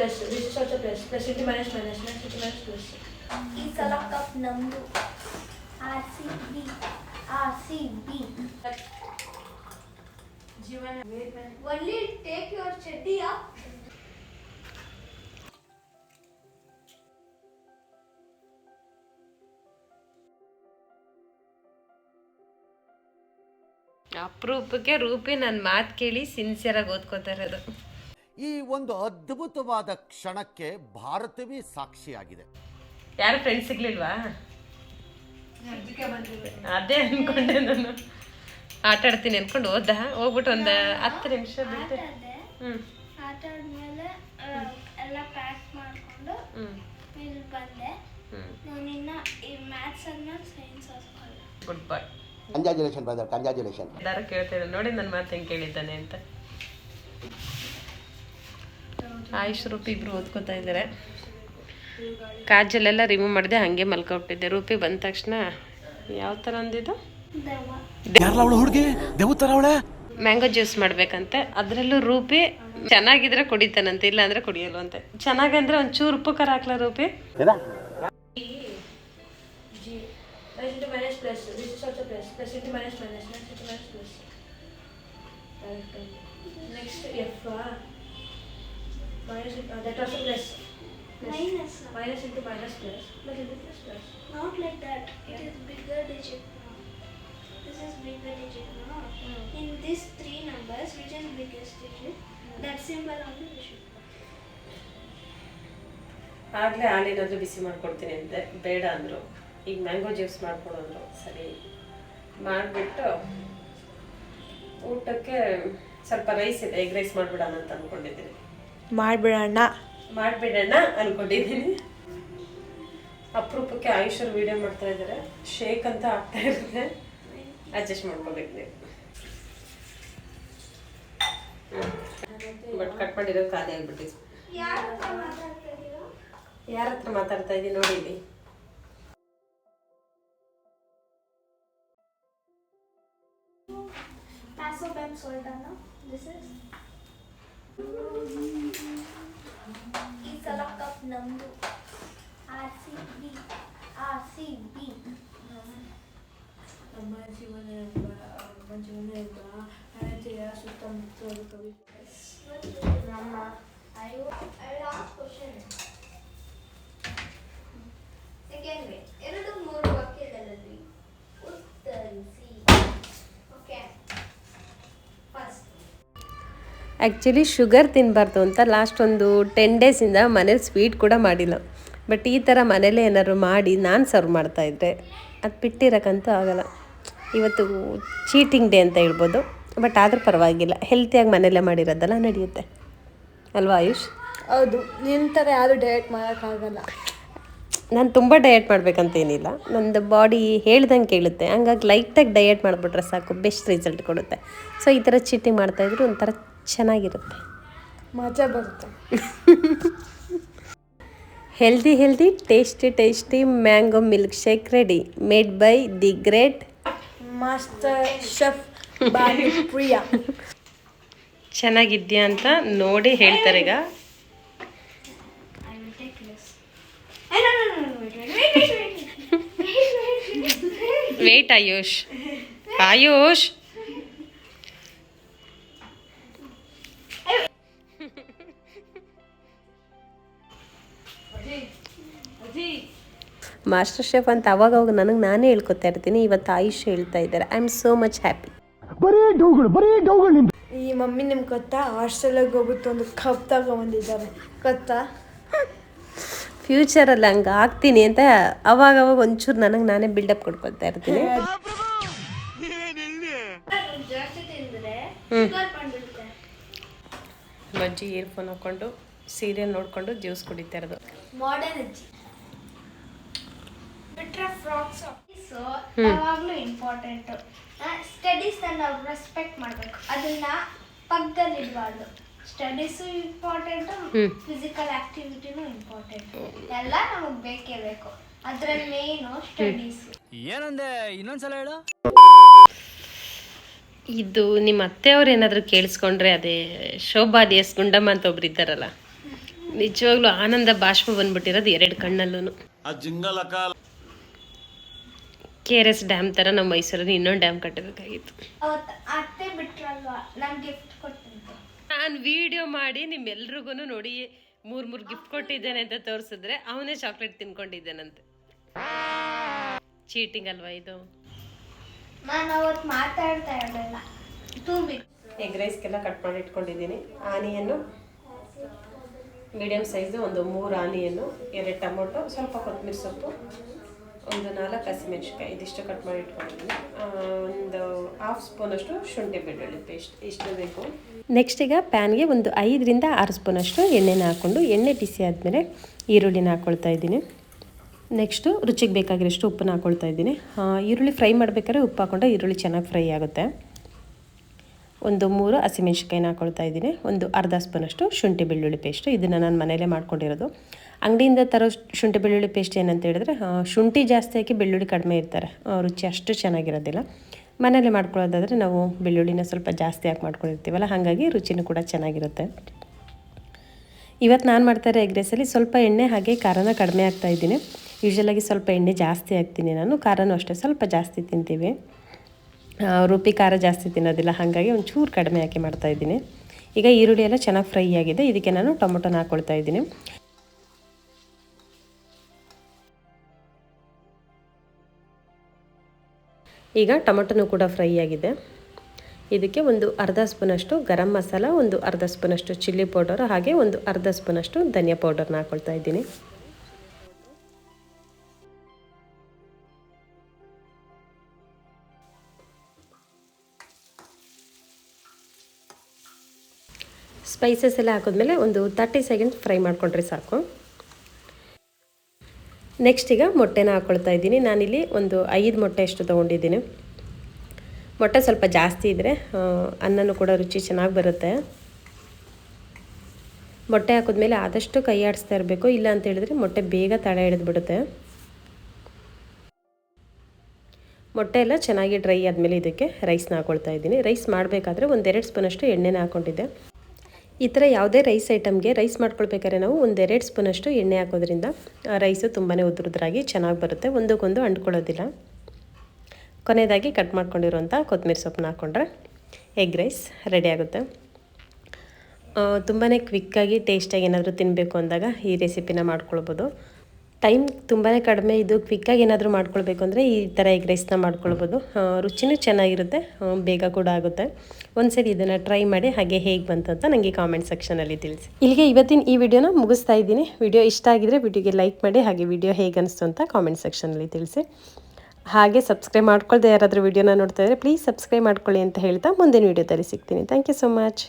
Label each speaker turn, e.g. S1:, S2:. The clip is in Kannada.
S1: This is also plus Plus into minus minus Minus into minus plus.
S2: ಈ ಸಲ ಕಪ್ ನಮ್ದು R C B R C B only take your ಚಡ್ಡಿ ಅಪ್
S3: ಅಪರೂಪಕ್ಕೆ ರೂಪಿ ನನ್ನ ಮಾತು ಕೇಳಿ ಸಿನ್ಸಿಯರಾಗಿ ಓದ್ಕೋತಾ ಇರೋದು.
S4: ಈ ಒಂದು ಅದ್ಭುತವಾದ ಕ್ಷಣಕ್ಕೆ ಭಾರತವೇ ಸಾಕ್ಷಿಯಾಗಿದೆ.
S3: ಯಾರು ಫ್ರೆಂಡ್ಸ್ ಸಿಗ್ಲಿಲ್ವಾ? ಅದೇ ಅನ್ಕೊಂಡೆ ನಾನು. ಆಟ ಆಡ್ತೀನಿ ಅನ್ಕೊಂಡು ಹೋದ ಹೋಗ್ಬಿಟ್ಟು ಒಂದು ಹತ್ತು ನಿಮಿಷ ಬಿಟ್ಟು. ಹ್ಞೂ
S2: ಆಟ ಆದ್ಮೇಲೆ ಎಲ್ಲ ಪ್ಯಾಕ್ ಮಾಡಿಕೊಂಡು
S3: ಹ್ಞೂ
S2: ಇಲ್ಲಿ ಬಂದೆ. ನಾನಿನ್ನ ಈ maths science ಓದ್ಕೊಳ್ಳೆ
S3: good boy
S5: congratulation brother congratulation
S3: ಎಲ್ಲರೂ ಕೇಳ್ತಾರೆ ನೋಡಿ ನನ್ನ ಮಾತು ಹೆಂಗೆ ಕೇಳಿದ್ದಾನೆ ಅಂತ. ಆಯುಷ್ ರೂಪಿ ಇಬ್ರು ಓದ್ಕೋತಾ ಇದ್ದಾರೆ. ಕಾಜಲ್ಲೆಲ್ಲ ರಿಮೂವ್ ಮಾಡಿದೆ ಹಾಗೆ ಮಲ್ಕೊಬಿಟ್ಟಿದ್ದೆ. ರೂಪಿ ಬಂದ ತಕ್ಷಣ ಯಾವ ಥರ ಅಂದಿದ್ದು?
S2: ದೆವ್ವ
S4: ಹುಡುಗಿ? ದೇವತರ ಅವಳೆ?
S3: ಮ್ಯಾಂಗೋ ಜ್ಯೂಸ್ ಮಾಡ್ಬೇಕಂತೆ. ಅದರಲ್ಲೂ ರೂಪಿ ಚೆನ್ನಾಗಿದ್ರೆ ಕುಡಿತಾನಂತೆ ಇಲ್ಲ ಅಂದ್ರೆ ಕುಡಿಯಲ್ವಂತೆ. ಚೆನ್ನಾಗಂದ್ರೆ ಒಂಚೂರು ಉಪ್ಪು ಖಾರ ಹಾಕ್ಲ Roopi?
S1: G. Minus ah. Uh, that also plus. Plus.
S2: Minus.
S1: Minus into minus plus. Plus into plus plus.
S2: Not like that. It is bigger digit now. This is bigger digit now. In these three numbers, which is biggest digit? That symbol only we should.
S3: ಆಗಲೇ ಹಾಲೇನಾದರೂ ಬಿಸಿ ಮಾಡ್ಕೊಡ್ತೀನಿ ಅಂತೆ ಬೇಡ ಅಂದರು ಈಗ ಮ್ಯಾಂಗೋ ಜ್ಯೂಸ್ ಮಾಡ್ಕೊಡೋದ್ರು ಸರಿ ಮಾಡಿಬಿಟ್ಟು ಊಟಕ್ಕೆ ಸ್ವಲ್ಪ ರೈಸ್ ಇದೆ ಎಗ್ ರೈಸ್ ಮಾಡಿಬಿಡೋಣ ಅಂತ ಅಂದ್ಕೊಂಡಿದ್ದೀನಿ
S1: ಮಾಡ್ಬಿಡೋಣ.
S3: ಮಾಡಿಬಿಡೋಣ ಅನ್ಕೊಂಡಿದ್ದೀನಿ. ಅಪರೂಪಕ್ಕೆ ಆಯುಷರು ವೀಡಿಯೋ ಮಾಡ್ತಾ ಇದ್ದಾರೆ. ಶೇಕ್ ಅಂತ ಆಗ್ತಾ ಇರುತ್ತೆ. ಅಡ್ಜಸ್ಟ್ ಮಾಡ್ಕೋಬೇಕು ನೀವು. ಬಟ್ ಕಟ್ ಮಾಡಿರೋ ಖಾಲಿ ಆಗ್ಬಿಟ್ಟಿದೆ.
S2: ಯಾರ ಹತ್ರ ಮಾತಾಡ್ತಾ
S3: ಇದ್ದೀನಿ ನೋಡಿ ಇಲ್ಲಿ.
S2: Paso this This is. ಈ ಸಲ ಕಪ್ ನಮ್ದು R C B R C B
S1: ನಮ್ಮ ಜೀವನ ಎಂಬ ನಮ್ಮ ಜೀವನ ಎಂಬ ಹಣತೆಯ ಸುತ್ತಮುತ್ತಲು ಕವಿ
S2: ನಮ್ಮ I I last question second way ಎರಡು ಮೂರು ವಾಕ್ಯಗಳಲ್ಲಿ ಉತ್ತರಿಸಿ ಓಕೆ ಫಸ್ಟ್
S3: ಆ್ಯಕ್ಚುಲಿ ಶುಗರ್ ತಿನ್ನಬಾರ್ದು ಅಂತ ಲಾಸ್ಟ್ ಒಂದು ಟೆನ್ ಡೇಸಿಂದ ಮನೇಲಿ ಸ್ವೀಟ್ ಕೂಡ ಮಾಡಿಲ್ಲ. ಬಟ್ ಈ ಥರ ಮನೇಲೇ ಏನಾದ್ರು ಮಾಡಿ ನಾನು ಸರ್ವ್ ಮಾಡ್ತಾಯಿದ್ದೆ ಅದು ಬಿಟ್ಟಿರೋಕ್ಕಂತೂ ಆಗಲ್ಲ. ಇವತ್ತು ಚೀಟಿಂಗ್ ಡೇ ಅಂತ ಹೇಳ್ಬೋದು. ಬಟ್ ಆದರೂ ಪರವಾಗಿಲ್ಲ. ಹೆಲ್ತಿಯಾಗಿ ಮನೇಲೇ ಮಾಡಿರೋದಲ್ಲ ನಡೆಯುತ್ತೆ. ಅಲ್ವಾ ಆಯುಷ್?
S1: ಹೌದು. ನಿನ್ನ ಥರ ಯಾರು ಡಯಟ್ ಮಾಡೋಕ್ಕಾಗಲ್ಲ
S3: ನಾನು ತುಂಬ ಡಯಟ್ ಮಾಡಬೇಕಂತೇನಿಲ್ಲ ನಂದು ಬಾಡಿ ಹೇಳ್ದಂಗೆ ಕೇಳುತ್ತೆ. ಹಂಗಾಗಿ ಲೈಟಾಗಿ ಡಯಟ್ ಮಾಡಿಬಿಟ್ರೆ ಸಾಕು. ಬೆಸ್ಟ್ ರಿಸಲ್ಟ್ ಕೊಡುತ್ತೆ. ಸೊ ಈ ಥರ ಚೀಟಿಂಗ್ ಮಾಡ್ತಾಯಿದ್ರು ಒಂಥರ ಚೆನ್ನಾಗಿರುತ್ತೆ.
S1: ಮಜಾ ಬರುತ್ತೆ.
S3: Healthy healthy tasty tasty mango milk shake ready made by the great
S1: master chef Bali Priya
S3: ಚೆನ್ನಾಗಿದ್ಯಾ ಅಂತ ನೋಡಿ ಹೇಳ್ತಾರೆ ಈಗ. Wait Ayush take master chef ಅಂತ ಅವಾಗ ಅವಾಗ ನನಗೆ ನಾನೇ ಹೇಳ್ಕೊತಾ ಇರ್ತೀನಿ. ಇವತ್ತು ಆಯುಷ್ ಹೇಳ್ತಾ ಇದ್ದಾರೆ. I am so much happy
S1: ಈ ಮಮ್ಮಿ ನಿಮ್ಗೆ ಗೊತ್ತಾ? ಹಾಸ್ಟೆಲಿಗೆ ಹೋಗ್ಬಿಟ್ಟು ಒಂದು ಕಪ್ ತಗೊಂಬಂದಿದ್ದಾರೆ ಗೊತ್ತಾ?
S3: ಫ್ಯೂಚರಲ್ಲಿ ಹಂಗೆ ಆಗ್ತೀನಿ ಅಂತ ಅವಾಗ ಅವಾಗ ಒಂಚೂರು ನನಗೆ ನಾನೇ ಬಿಲ್ಡಪ್ ಕೊಡ್ಕೊಳ್ತಾ ಇರ್ತೀನಿ.
S2: ಜಾಸ್ತಿ ತಿಂದ್ರೆ ಶುಗರ್ ಬಂದ್ಬಿಡುತ್ತೆ
S3: ಬಜ್ಜಿ ಇಯರ್ಫೋನ್ ಹಾಕೊಂಡು ಸೀರಿಯಲ್ ನೋಡಿಕೊಂಡು ಜ್ಯೂಸ್ ಕುಡಿತಾ ಇರೋದು.
S2: ಮಾಡರ್ನ್ ಅಜ್ಜಿ. ಫ್ರಾಕ್ಸ್ ಸೊ ಯಾವಾಗಲೂ ಇಂಪಾರ್ಟೆಂಟ್ ಸ್ಟಡೀಸ್ ನಾವು ರೆಸ್ಪೆಕ್ಟ್ ಮಾಡಬೇಕು. ಅದನ್ನ ಪಕ್ಕದಲ್ಲಿ ಇಡಬಾರ್ದು. ಸ್ಟಡೀಸ್ ಇಂಪಾರ್ಟೆಂಟ್ ಫಿಸಿಕಲ್ ಆಕ್ಟಿವಿಟಿನೂ ಇಂಪಾರ್ಟೆಂಟ್ ಎಲ್ಲ ನಮಗೆ ಬೇಕೇ ಬೇಕು. ಅದ್ರಲ್ಲಿ ಮೇನು ಸ್ಟಡೀಸ್
S6: ಏನಂದೆ? ಇನ್ನೊಂದ್ಸಲ ಹೇಳು.
S3: ಇದು ನಿಮ್ಮ ಅತ್ತೆಯವ್ರು ಏನಾದರೂ ಕೇಳಿಸ್ಕೊಂಡ್ರೆ ಅದೇ ಶೋಭಾ ಡಿ ಎಸ್ ಗುಂಡಮ್ಮ ಅಂತ ಒಬ್ರು ಇದ್ದಾರಲ್ಲ. ನಿಜವಾಗ್ಲೂ ಆನಂದ ಬಾಷ್ಪ ಬಂದ್ಬಿಟ್ಟಿರೋದು ಎರಡು ಕಣ್ಣಲ್ಲೂ ಕೆ ಆರ್ ಎಸ್ ಡ್ಯಾಮ್ ಥರ ನಮ್ಮ ಮೈಸೂರಲ್ಲಿ ಇನ್ನೊಂದು ಡ್ಯಾಮ್ ಕಟ್ಟಬೇಕಾಗಿತ್ತು.
S2: ಅತ್ತೆ ಬಿಟ್ರಲ್ವಾ? ನಾನು ಗಿಫ್ಟ್ ಕೊಟ್ಟಿದ್ದೆ.
S3: ನಾನು ವಿಡಿಯೋ ಮಾಡಿ ನಿಮ್ಮೆಲ್ರಿಗೂ ನೋಡಿ ಮೂರು ಮೂರು ಗಿಫ್ಟ್ ಕೊಟ್ಟಿದ್ದೇನೆ ಅಂತ ತೋರಿಸಿದ್ರೆ ಅವನೇ ಚಾಕ್ಲೇಟ್ ತಿನ್ಕೊಂಡಿದ್ದೇನಂತೆ. ಚೀಟಿಂಗ್ ಅಲ್ವಾ ಇದು? ಎಗ್ ರೈಸ್ಗೆಲ್ಲ ಕಟ್ ಮಾಡಿ ಇಟ್ಕೊಂಡಿದ್ದೀನಿ. ಆನಿಯನ್ನು ಮೀಡಿಯಮ್ ಸೈಜು ಒಂದು ಮೂರು ಆನಿಯನ್ನು ಎರಡು ಟೊಮೊಟೊ ಸ್ವಲ್ಪ ಕೊತ್ತಂಬರಿ ಸೊಪ್ಪು. ಒಂದು ನಾಲ್ಕು ಹಸಿಮೆಣ್ಸಿನ್ಕಾಯಿ ಇದಿಷ್ಟು ಕಟ್ ಮಾಡಿ ಇಟ್ಕೊಂಡಿದ್ದೀನಿ. ಒಂದು ಹಾಫ್ ಸ್ಪೂನಷ್ಟು ಶುಂಠಿ ಬೆಳ್ಳುಳ್ಳಿ ಪೇಸ್ಟ್ ಇಷ್ಟು ಬೇಕು. ನೆಕ್ಸ್ಟ್ ಈಗ ಪ್ಯಾನ್ಗೆ ಒಂದು ಐದರಿಂದ ಆರು ಸ್ಪೂನಷ್ಟು ಎಣ್ಣೆನ ಹಾಕ್ಕೊಂಡು ಎಣ್ಣೆ ಬಿಸಿ ಆದಮೇಲೆ ಈರುಳ್ಳಿನ ಹಾಕ್ಕೊಳ್ತಾ ಇದ್ದೀನಿ. ನೆಕ್ಸ್ಟು ರುಚಿಗೆ ಬೇಕಾಗಿರೋಷ್ಟು ಉಪ್ಪನ್ನ ಹಾಕ್ಕೊಳ್ತಾ ಇದ್ದೀನಿ. ಈರುಳ್ಳಿ ಫ್ರೈ ಮಾಡಬೇಕಾದ್ರೆ ಉಪ್ಪು ಹಾಕ್ಕೊಂಡ್ರೆ ಈರುಳ್ಳಿ ಚೆನ್ನಾಗಿ ಫ್ರೈ ಆಗುತ್ತೆ. ಒಂದು ಮೂರು ಹಸಿಮೆಣ್ಸಿಕಾಯಿನ ಹಾಕೊಳ್ತಾ ಇದ್ದೀನಿ. ಒಂದು ಅರ್ಧ ಸ್ಪೂನಷ್ಟು ಶುಂಠಿ ಬೆಳ್ಳುಳ್ಳಿ ಪೇಸ್ಟ್. ಇದನ್ನು ನಾನು ಮನೆಯಲ್ಲೇ ಮಾಡ್ಕೊಂಡಿರೋದು. ಅಂಗಡಿಯಿಂದ ತರೋ ಶುಂಠಿ ಬೆಳ್ಳುಳ್ಳಿ ಪೇಸ್ಟ್ ಏನಂತ ಹೇಳಿದ್ರೆ ಶುಂಠಿ ಜಾಸ್ತಿ ಹಾಕಿ ಬೆಳ್ಳುಳ್ಳಿ ಕಡಿಮೆ ಇರ್ತಾರೆ. ರುಚಿ ಅಷ್ಟು ಚೆನ್ನಾಗಿರೋದಿಲ್ಲ. ಮನೇಲೆ ಮಾಡ್ಕೊಳ್ಳೋದಾದರೆ ನಾವು ಬೆಳ್ಳುಳ್ಳಿನ ಸ್ವಲ್ಪ ಜಾಸ್ತಿ ಹಾಕಿ ಮಾಡ್ಕೊಂಡಿರ್ತೀವಲ್ಲ, ಹಾಗಾಗಿ ರುಚಿನೂ ಕೂಡ ಚೆನ್ನಾಗಿರುತ್ತೆ. ಇವತ್ತು ನಾನು ಮಾಡ್ತಾರೆ ಎಗ್ ರೈಸಲ್ಲಿ ಸ್ವಲ್ಪ ಎಣ್ಣೆ ಹಾಗೆ ಖಾರನ ಕಡಿಮೆ ಆಗ್ತಾಯಿದ್ದೀನಿ ಯೂಶ್ವಲಾಗಿ ಸ್ವಲ್ಪ ಎಣ್ಣೆ ಜಾಸ್ತಿ ಹಾಕ್ತೀನಿ ನಾನು. ಖಾರನೂ ಅಷ್ಟೇ, ಸ್ವಲ್ಪ ಜಾಸ್ತಿ ತಿಂತೀವಿ. ರುಪಿ ಖಾರ ಜಾಸ್ತಿ ತಿನ್ನೋದಿಲ್ಲ, ಹಾಗಾಗಿ ಒಂಚೂರು ಕಡಿಮೆ ಹಾಕಿ ಮಾಡ್ತಾ ಇದ್ದೀನಿ. ಈಗ ಈರುಳ್ಳಿ ಎಲ್ಲ ಚೆನ್ನಾಗಿ ಫ್ರೈ ಆಗಿದೆ, ಇದಕ್ಕೆ ನಾನು ಟೊಮೊಟೊನ ಹಾಕ್ಕೊಳ್ತಾ ಇದ್ದೀನಿ. ಈಗ ಟೊಮೊಟೊನೂ ಕೂಡ ಫ್ರೈ ಆಗಿದೆ. ಇದಕ್ಕೆ ಒಂದು ಅರ್ಧ ಸ್ಪೂನಷ್ಟು ಗರಂ ಮಸಾಲ, ಒಂದು ಅರ್ಧ ಸ್ಪೂನಷ್ಟು ಚಿಲ್ಲಿ ಪೌಡರ್, ಹಾಗೆ ಒಂದು ಅರ್ಧ ಸ್ಪೂನಷ್ಟು ಧನಿಯಾ ಪೌಡರ್ನ ಹಾಕ್ಕೊಳ್ತಾ ಇದ್ದೀನಿ. ಸ್ಪೈಸಸ್ ಎಲ್ಲ ಹಾಕಿದ್ಮೇಲೆ ಒಂದು ತರ್ಟಿ ಸೆಕೆಂಡ್ಸ್ ಫ್ರೈ ಮಾಡಿಕೊಂಡ್ರೆ ಸಾಕು. ನೆಕ್ಸ್ಟ್ ಈಗ ಮೊಟ್ಟೆನ ಹಾಕ್ಕೊಳ್ತಾ ಇದ್ದೀನಿ. ನಾನಿಲ್ಲಿ ಒಂದು ಐದು ಮೊಟ್ಟೆ ಅಷ್ಟು ತೊಗೊಂಡಿದ್ದೀನಿ. ಮೊಟ್ಟೆ ಸ್ವಲ್ಪ ಜಾಸ್ತಿ ಇದ್ದರೆ ಅನ್ನನೂ ಕೂಡ ರುಚಿ ಚೆನ್ನಾಗಿ ಬರುತ್ತೆ. ಮೊಟ್ಟೆ ಹಾಕಿದ್ಮೇಲೆ ಆದಷ್ಟು ಕೈ ಆಡಿಸ್ತಾ ಇರಬೇಕು. ಇಲ್ಲ ಅಂತ ಹೇಳಿದ್ರೆ ಮೊಟ್ಟೆ ಬೇಗ ತಡೆ ಹಿಡಿದ್ಬಿಡುತ್ತೆ. ಮೊಟ್ಟೆ ಎಲ್ಲ ಚೆನ್ನಾಗಿ ಡ್ರೈ ಆದಮೇಲೆ ಇದಕ್ಕೆ ರೈಸ್ನ ಹಾಕ್ಕೊಳ್ತಾ ಇದ್ದೀನಿ. ರೈಸ್ ಮಾಡಬೇಕಾದ್ರೆ ಒಂದೆರಡು ಸ್ಪೂನಷ್ಟು ಎಣ್ಣೆನ ಹಾಕ್ಕೊಂಡಿದ್ದೆ ಈ ಥರ ಯಾವುದೇ ರೈಸ್ ಐಟಮ್ಗೆ ರೈಸ್ ಮಾಡ್ಕೊಳ್ಬೇಕಾದ್ರೆ ನಾವು ಒಂದೆರಡು ಸ್ಪೂನಷ್ಟು ಎಣ್ಣೆ ಹಾಕೋದ್ರಿಂದ ರೈಸು ತುಂಬಾ ಉದುರುದ್ರಾಗಿ ಚೆನ್ನಾಗಿ ಬರುತ್ತೆ. ಒಂದಕ್ಕೊಂದು ಅಂಟ್ಕೊಳ್ಳೋದಿಲ್ಲ. ಕೊನೆಯದಾಗಿ ಕಟ್ ಮಾಡ್ಕೊಂಡಿರುವಂಥ ಕೊತ್ತಂಬರಿ ಸೊಪ್ಪನ್ನ ಹಾಕ್ಕೊಂಡ್ರೆ ಎಗ್ ರೈಸ್ ರೆಡಿ ಆಗುತ್ತೆ. ತುಂಬಾ ಕ್ವಿಕ್ಕಾಗಿ ಟೇಸ್ಟಾಗಿ ಏನಾದರೂ ತಿನ್ನಬೇಕು ಅಂದಾಗ ಈ ರೆಸಿಪಿನ ಮಾಡ್ಕೊಳ್ಬೋದು. ಟೈಮ್ ತುಂಬಾ ಕಡಿಮೆ, ಇದು ಕ್ವಿಕ್ಕಾಗಿ ಏನಾದರೂ ಮಾಡ್ಕೊಳ್ಬೇಕು ಅಂದರೆ ಈ ಥರ ಎಗ್ ರೈಸ್ನ ಮಾಡ್ಕೊಳ್ಬೋದು. ರುಚಿನೂ ಚೆನ್ನಾಗಿರುತ್ತೆ ಬೇಗ ಕೂಡ ಆಗುತ್ತೆ. ಒಂದ್ಸರಿ ಇದನ್ನು ಟ್ರೈ ಮಾಡಿ ಹಾಗೆ ಹೇಗೆ ಬಂತು ಅಂತ ನನಗೆ ಕಾಮೆಂಟ್ ಸೆಕ್ಷನಲ್ಲಿ ತಿಳಿಸಿ. ಇಲ್ಲಿಗೆ ಇವತ್ತಿನ ಈ ವಿಡಿಯೋನ ಮುಗಿಸ್ತಾ ಇದ್ದೀನಿ. ವಿಡಿಯೋ ಇಷ್ಟ ಆಗಿದರೆ ವಿಡಿಯೋಗೆ ಲೈಕ್ ಮಾಡಿ, ಹಾಗೆ ವಿಡಿಯೋ ಹೇಗೆ ಅನಿಸ್ತು ಅಂತ ಕಾಮೆಂಟ್ ಸೆಕ್ಷನಲ್ಲಿ ತಿಳಿಸಿ. ಹಾಗೆ ಸಬ್ಸ್ಕ್ರೈಬ್ ಮಾಡ್ಕೊಳ್ದೆ ಯಾರಾದರೂ ವಿಡಿಯೋನ ನೋಡ್ತಾ ಇದ್ದರೆ ಪ್ಲೀಸ್ ಸಬ್ಸ್ಕ್ರೈಬ್ ಮಾಡ್ಕೊಳ್ಳಿ ಅಂತ ಹೇಳ್ತಾ ಮುಂದಿನ ವಿಡಿಯೋದಲ್ಲಿ ಸಿಗ್ತೀನಿ. Thank you so much